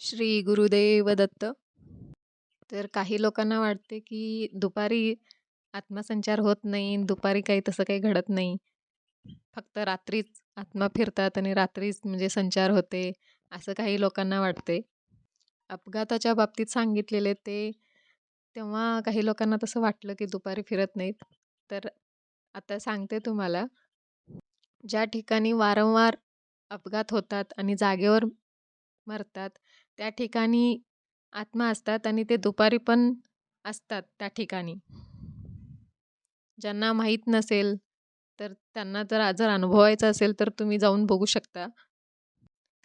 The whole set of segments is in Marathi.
श्री गुरुदेव दत्त. तर काही लोकांना वाटते की दुपारी आत्मसंचार होत नाही दुपारी काही तसं काही घडत नाही. फक्त रात्रीच आत्मा फिरतात आणि रात्रीच म्हणजे संचार होते असं काही लोकांना वाटते. अपघाताच्या बाबतीत सांगितलेले ते तेव्हा काही लोकांना तसं वाटलं की दुपारी फिरत नाहीत. तर आता सांगते तुम्हाला ज्या ठिकाणी वारंवार अपघात होतात आणि जागेवर मरतात त्या ठिकाणी आत्मा असतात आणि ते दुपारी पण असतात त्या ठिकाणी. ज्यांना माहीत नसेल तर त्यांना जर जर अनुभवायचं असेल तर तुम्ही जाऊन बघू शकता.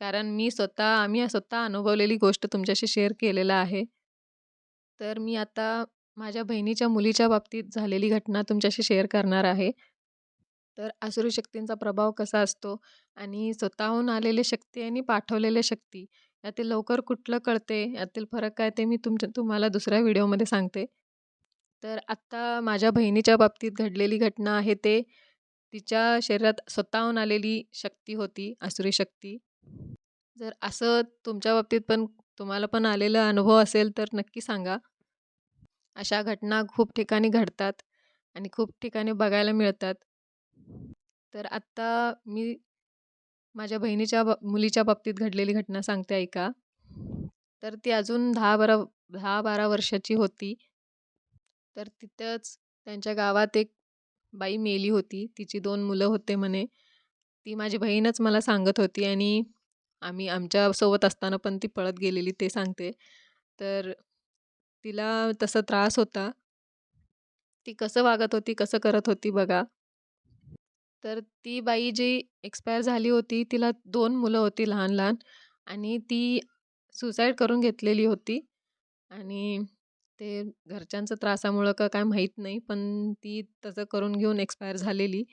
कारण मी स्वतः आम्ही स्वतः अनुभवलेली गोष्ट तुमच्याशी शेअर केलेलं आहे. तर मी आता माझ्या बहिणीच्या मुलीच्या बाबतीत झालेली घटना तुमच्याशी शेअर करणार आहे. तर आसुरी शक्तींचा प्रभाव कसा असतो आणि स्वतःहून आलेले शक्ती आणि पाठवलेले शक्ती यातील लवकर कुठलं कळते यातील फरक काय ते मी तुमच्या तुम्हाला दुसऱ्या व्हिडिओमध्ये सांगते. तर आत्ता माझ्या बहिणीच्या बाबतीत घडलेली घटना आहे ते तिच्या शरीरात स्वतःहून आलेली शक्ती होती आसुरी शक्ती. जर असं तुमच्या बाबतीत पण तुम्हाला पण आलेला अनुभव असेल तर नक्की सांगा. अशा घटना खूप ठिकाणी घडतात आणि खूप ठिकाणी बघायला मिळतात. तर आत्ता मी माझ्या बहिणीच्या ब मुलीच्या बाबतीत घडलेली घटना सांगते ऐका. तर ती अजून दहा बारा दहा बारा वर्षाची होती. तर तिथंच त्यांच्या गावात एक बाई मेली होती. तिची दोन मुलं होते म्हणे. ती माझी बहीणच मला सांगत होती आणि आम्ही आमच्यासोबत असताना पण ती पळत गेलेली ते सांगते. तर तिला तसा त्रास होता. ती कसं वागत होती कसं करत होती बघा. तर ती बाई जी एक्सपायर झाली होती तिला दोन मुलं होती लहान लहान आणि ती सुसाईड करून घेतलेली होती. आणि ते घरच्यांचं त्रासामुळं का काय माहीत नाही पण ती तसं करून घेऊन एक्सपायर झालेली.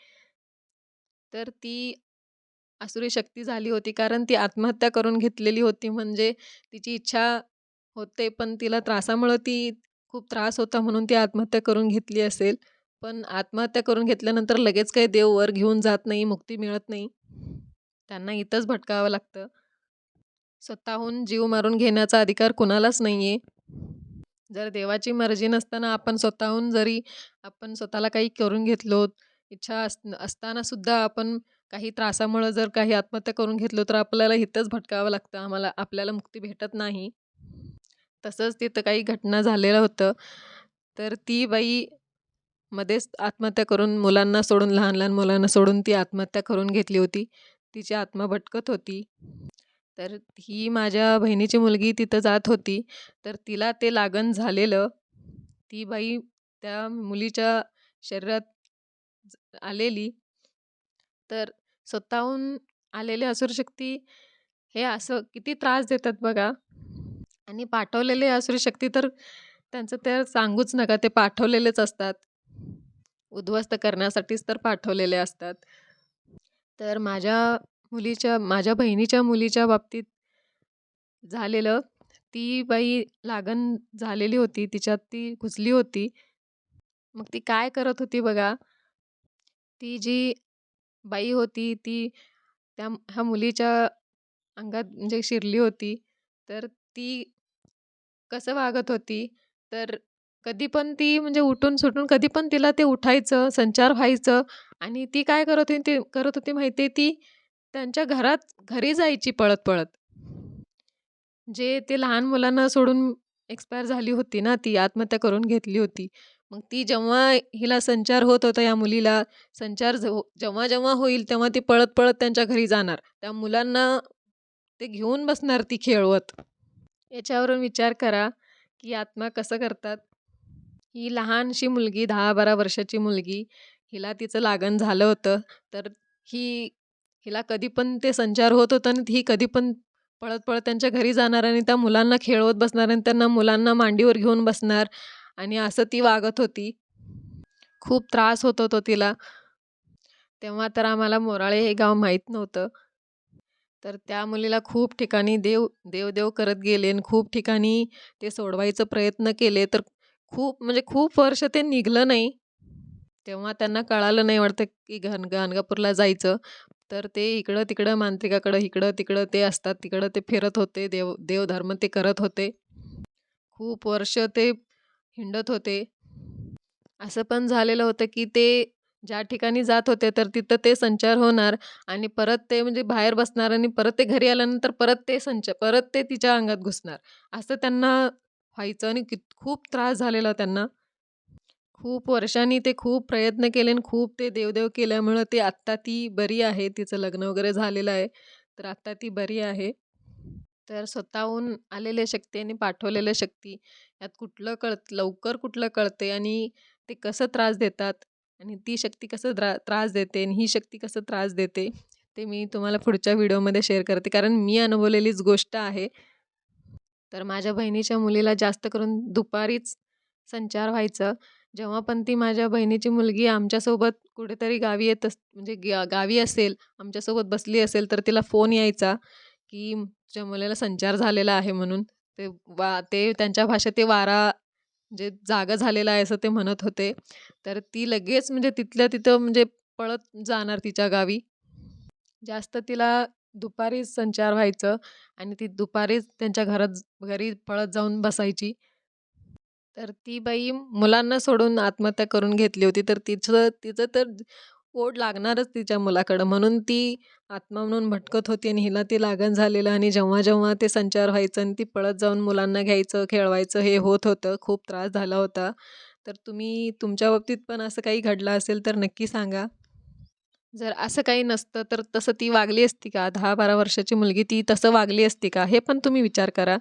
तर ती आसुरी शक्ती झाली होती कारण ती आत्महत्या करून घेतलेली होती. म्हणजे तिची इच्छा होते पण तिला त्रासामुळं ती खूप त्रास होता म्हणून ती आत्महत्या करून घेतली असेल. पण आत्महत्या करून घेतल्यानंतर लगेच काही देव वर घेऊन जात नाही मुक्ती मिळत नाही. त्यांना इथंच भटकावं लागतं. स्वतःहून जीव मारून घेण्याचा अधिकार कुणालाच नाही आहे जर देवाची मर्जी नसताना आपण स्वतःहून जरी आपण स्वतःला काही करून घेतलो इच्छा अस असतानासुद्धा आपण काही त्रासामुळं जर काही आत्महत्या करून घेतलो तर आपल्याला इथंच भटकावं लागतं. आम्हाला आपल्याला मुक्ती भेटत नाही. तसंच तिथं काही घटना झालेलं होतं. तर ती बाई मध्येच आत्महत्या करून मुलांना सोडून लहान लहान मुलांना सोडून ती आत्महत्या करून घेतली होती. तिची आत्मा भटकत होती. तर ही माझ्या बहिणीची मुलगी तिथं जात होती. तर तिला ते लागण झालेलं. ती बाई त्या मुलीच्या शरीरात आलेली. तर स्वतःहून आलेले असुरशक्ती हे असं किती त्रास देतात बघा. आणि पाठवलेले असुरशक्ती तर त्यांचं ते सांगूच नका ते पाठवलेलेच असतात. उद्ध्वस्त करण्यासाठीच तर पाठवलेले असतात. तर माझ्या मुलीच्या माझ्या बहिणीच्या मुलीच्या बाबतीत झालेलं ती बाई लागण झालेली होती तिच्यात ती घुसली होती. मग ती काय करत होती बघा ती जी बाई होती ती त्या ह्या मुलीच्या अंगात म्हणजे शिरली होती तर ती कसं वागत होती? तर कधी पण ती म्हणजे उठून सुटून कधी पण तिला ते उठायचं संचार व्हायचं आणि ती काय करत होती ते करत होती माहिती आहे ती त्यांच्या घरात घरी जायची पळत पळत जे ते लहान मुलांना सोडून एक्सपायर झाली होती ना ती आत्महत्या करून घेतली होती. मग ती जेव्हा हिला संचार होत होता या मुलीला संचार जेव्हा जेव्हा होईल तेव्हा ती पळत पळत त्यांच्या घरी जाणार. त्या मुलांना ते घेऊन बसणार ती खेळवत. याच्यावरून विचार करा की आत्मा कसं करतात? ही लहानशी मुलगी दहा बारा वर्षाची मुलगी हिला तिचं लागण झालं होतं. तर ही हिला कधी पण ते संचार होत होतं आणि ही कधी पण पळत पळत त्यांच्या घरी जाणार आणि त्या मुलांना खेळवत बसणार आणि त्यांना मुलांना मांडीवर घेऊन बसणार आणि असं ती वागत होती. खूप त्रास होत होतो तिला. तेव्हा तर आम्हाला मोराळे हे गाव माहीत नव्हतं. तर त्या मुलीला खूप ठिकाणी देव देवदेव करत गेले आणि खूप ठिकाणी ते सोडवायचं प्रयत्न केले. तर खूप म्हणजे खूप वर्ष ते निघलं नाही तेव्हा त्यांना कळालं नाही वाटतं की घन गाणगापूरला जायचं तर ते इकडं-तिकडं मांत्रिकाकडं, इकडं-तिकडं ते असतात. तिकडं ते फिरत होते. देव देवधर्म ते करत होते. खूप वर्ष ते हिंडत होते. असं पण झालेलं होतं, की ते ज्या ठिकाणी जात होते, तर तिथं ते संचार होणार आणि परत ते म्हणजे बाहेर बसणार आणि परत ते घरी आल्यानंतर परत ते संच परत ते तिच्या अंगात घुसणार. असं त्यांना व्हायचं आणि कित खूप त्रास झालेला त्यांना. खूप वर्षांनी ते खूप प्रयत्न केले आणि खूप ते देवदेव केल्यामुळं ते आत्ता ती बरी आहे. तिचं लग्न वगैरे झालेलं आहे. तर आत्ता ती बरी आहे. तर स्वतःहून आलेल्या शक्ती आणि पाठवलेल्या शक्ती यात कुठलं कळत लवकर कुठलं कळते आणि ते कसं त्रास देतात आणि ती शक्ती कसं द्रा त्रास देते आणि ही शक्ती कसं त्रास देते, ते मी तुम्हाला पुढच्या व्हिडिओमध्ये शेअर करते. कारण मी अनुभवलेलीच गोष्ट आहे. तर माझ्या बहिणीच्या मुलीला जास्त करून दुपारीच संचार व्हायचं. जेव्हा पण ती माझ्या बहिणीची मुलगी आमच्यासोबत कुठेतरी गावी येत अस म्हणजे ग गावी असेल, आमच्यासोबत बसली असेल, तर तिला फोन यायचा, की तुझ्या मुलीला संचार झालेला आहे म्हणून. ते वा ते त्यांच्या भाषेत ते वारा म्हणजे जागा झालेला आहे असं ते म्हणत होते. तर ती लगेच म्हणजे तिथल्या तिथं म्हणजे पळत जाणार तिच्या गावी. जास्त तिला दुपारीच संचार व्हायचं आणि ती दुपारीच त्यांच्या घरात घरी पळत जाऊन बसायची. तर ती बाई मुलांना सोडून आत्महत्या करून घेतली होती. तर तिचं तिचं तर ओढ लागणारच तिच्या मुलाकडं म्हणून ती आत्मा म्हणून भटकत होती आणि हिला ते लागण झालेलं आणि जेव्हा-जेव्हा ते संचार व्हायचं आणि ती पळत जाऊन मुलांना घ्यायचं, खेळवायचं हे होत होतं. खूप त्रास झाला होता. तर तुम्ही तुमच्या बाबतीत पण असं काही घडलं असेल तर नक्की सांगा. जर असं काही नसतं तर तसं ती वागली असती का? 10-12 वर्षाची मुलगी ती तसं वागली असती का? हे पण तुम्ही विचार करा.